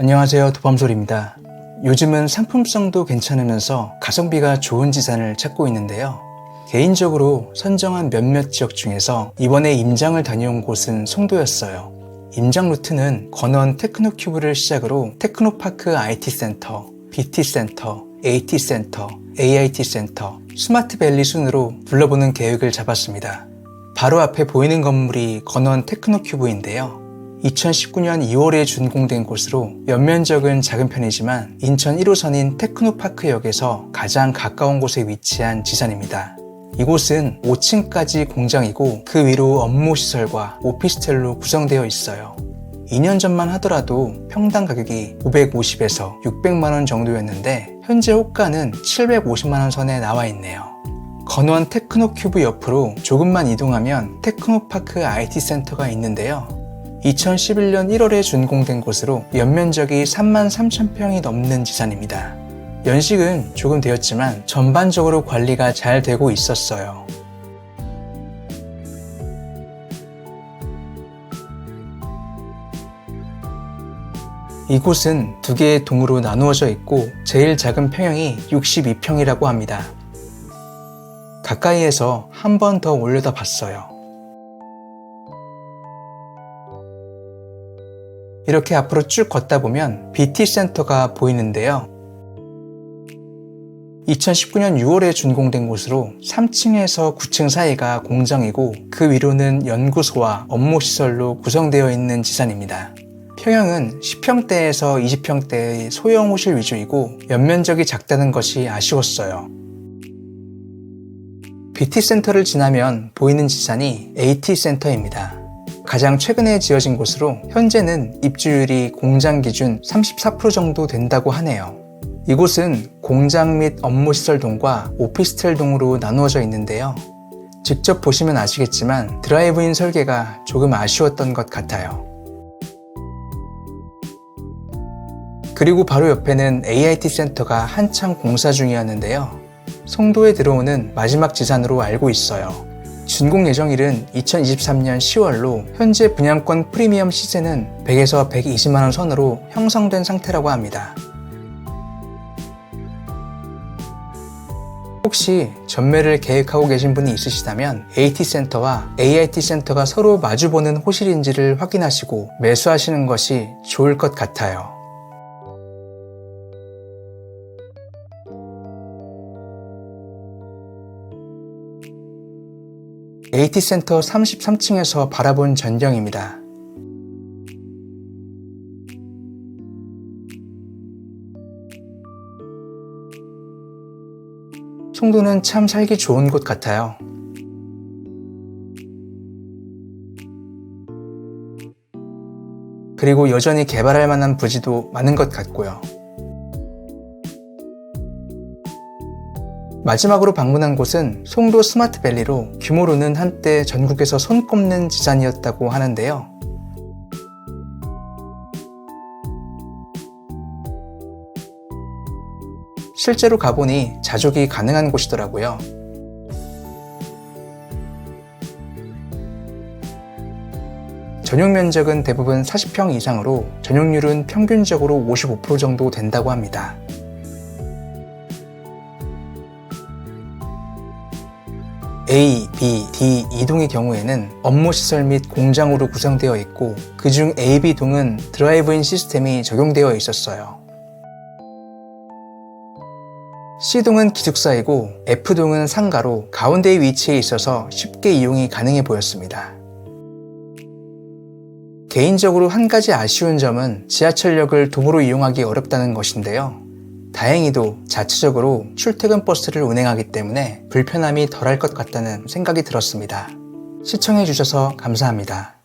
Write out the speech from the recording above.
안녕하세요 도범솔입니다. 요즘은 상품성도 괜찮으면서 가성비가 좋은 지산을 찾고 있는데요. 개인적으로 선정한 몇몇 지역 중에서 이번에 임장을 다녀온 곳은 송도였어요. 임장 루트는 건원 테크노큐브를 시작으로 테크노파크 IT센터, BT센터, AT센터, AIT센터, 스마트밸리 순으로 둘러보는 계획을 잡았습니다. 바로 앞에 보이는 건물이 건원 테크노큐브인데요. 2019년 2월에 준공된 곳으로 연면적은 작은 편이지만 인천 1호선인 테크노파크역에서 가장 가까운 곳에 위치한 지산입니다. 이곳은 5층까지 공장이고 그 위로 업무시설과 오피스텔로 구성되어 있어요. 2년 전만 하더라도 평당 가격이 550에서 600만원 정도였는데 현재 호가는 750만원 선에 나와 있네요. 건원 테크노큐브 옆으로 조금만 이동하면 테크노파크 IT센터가 있는데요. 2011년 1월에 준공된 곳으로 연면적이 3만 3천 평이 넘는 지산입니다. 연식은 조금 되었지만 전반적으로 관리가 잘 되고 있었어요. 이곳은 두 개의 동으로 나누어져 있고 제일 작은 평형이 62평이라고 합니다. 가까이에서 한 번 더 올려다 봤어요. 이렇게 앞으로 쭉 걷다 보면 BT 센터가 보이는데요. 2019년 6월에 준공된 곳으로 3층에서 9층 사이가 공장이고 그 위로는 연구소와 업무시설로 구성되어 있는 지산입니다. 평형은 10평대에서 20평대의 소형 호실 위주이고 연면적이 작다는 것이 아쉬웠어요. BT 센터를 지나면 보이는 지산이 AT 센터입니다. 가장 최근에 지어진 곳으로 현재는 입주율이 공장 기준 34% 정도 된다고 하네요. 이곳은 공장 및 업무시설 동과 오피스텔 동으로 나누어져 있는데요. 직접 보시면 아시겠지만 드라이브인 설계가 조금 아쉬웠던 것 같아요. 그리고 바로 옆에는 AIT 센터가 한창 공사 중이었는데요. 송도에 들어오는 마지막 지산으로 알고 있어요. 준공 예정일은 2023년 10월로 현재 분양권 프리미엄 시세는 100에서 120만 원 선으로 형성된 상태라고 합니다. 혹시 전매를 계획하고 계신 분이 있으시다면 AT센터와 AIT센터가 서로 마주보는 호실인지를 확인하시고 매수하시는 것이 좋을 것 같아요. AT센터 33층에서 바라본 전경입니다. 송도는 참 살기 좋은 곳 같아요. 그리고 여전히 개발할 만한 부지도 많은 것 같고요. 마지막으로 방문한 곳은 송도 스마트밸리로 규모로는 한때 전국에서 손꼽는 지산이었다고 하는데요. 실제로 가보니 자족이 가능한 곳이더라고요. 전용 면적은 대부분 40평 이상으로 전용률은 평균적으로 55% 정도 된다고 합니다. A, B, D 2동의 경우에는 업무시설 및 공장으로 구성되어 있고 그중 A, B동은 드라이브인 시스템이 적용되어 있었어요. C동은 기숙사이고 F동은 상가로 가운데에 위치해 있어서 쉽게 이용이 가능해 보였습니다. 개인적으로 한 가지 아쉬운 점은 지하철역을 도보로 이용하기 어렵다는 것인데요. 다행히도 자체적으로 출퇴근 버스를 운행하기 때문에 불편함이 덜할 것 같다는 생각이 들었습니다. 시청해주셔서 감사합니다.